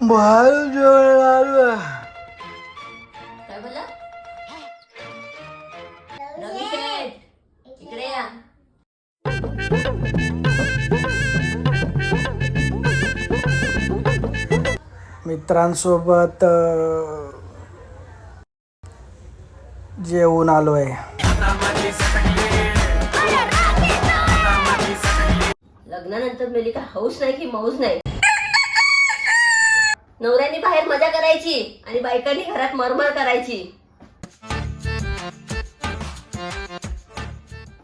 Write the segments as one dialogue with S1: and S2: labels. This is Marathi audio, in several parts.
S1: बाहेर जेवण आलो
S2: काय बोला रवी शेठ इकडे या.
S1: मित्रांसोबत अ, जेवून आलोय.
S2: लग्नानंतर मिली का हौस नाही की मौज नाही? नवऱ्याने बाहेर मजा करायची आणि बायकांनी घरात मरमर करायची.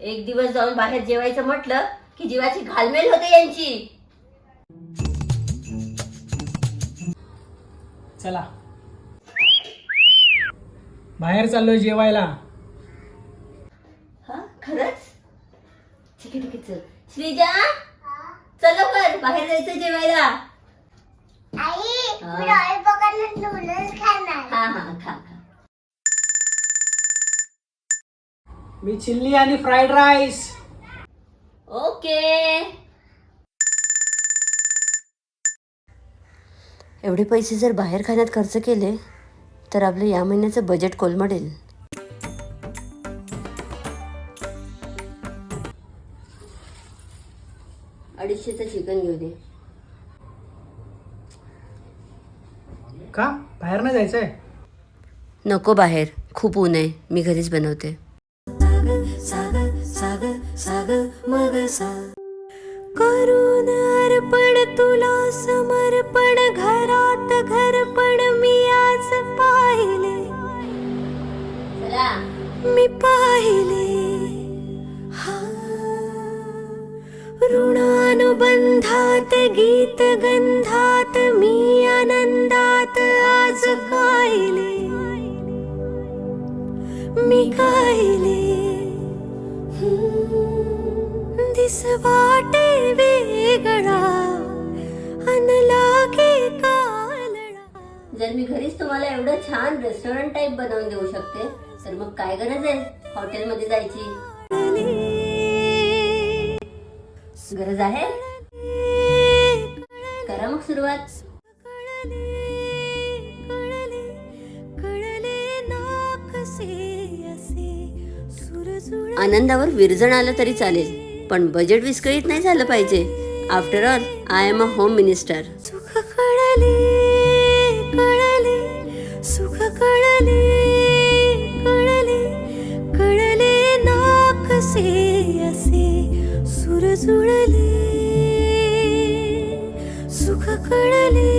S2: एक दिवस जाऊन बाहेर जेवायचं म्हटलं की जीवाची घालमेल होते यांची.
S3: चला. बाहेर चाललोय जेवायला.
S2: हा खरंच? ठीक आहे ठीक आहे चल. श्रीजा? चल लवकर बाहेर जायचं जेवायला.
S4: आई. मी
S2: हा हा
S3: चिल्ली आणि फ्राईड राईस.
S2: ओके. एवढे पैसे जर बाहेर खाण्यात खर्च केले तर आपलं या महिन्याचं बजेट कोलमडेल. अडीचशेचं चिकन घेऊ दे.
S3: का? बाहेर नाही जायचंय?
S2: नको बाहेर. खूप ऊन आहे. मी घरीच बनवते.
S4: करून अर्पण तुला समर्पण घरात घरपण मी आज पाहिले.
S2: चला.
S4: मी पाहिले सुगंधात गीत गंधात मी आनंदात आज गायले. मी गायले. दिस वाटे वेगळा अनलागे कालडा
S2: जर मी घरीच तुम्हाला एवढं छान रेस्टॉरंट टाईप बनवून देऊ शकते तर मग काय गरज आहे? हॉटेलमध्ये जायची. गरज आहे? करा मग सुरुवात.
S4: कळले ना कसे
S2: आनंदावर विरजण आलं तरी चालेल पण बजेट विस्कळीत नाही झालं पाहिजे. After all I am a home minister
S4: जुळले सुख कळले.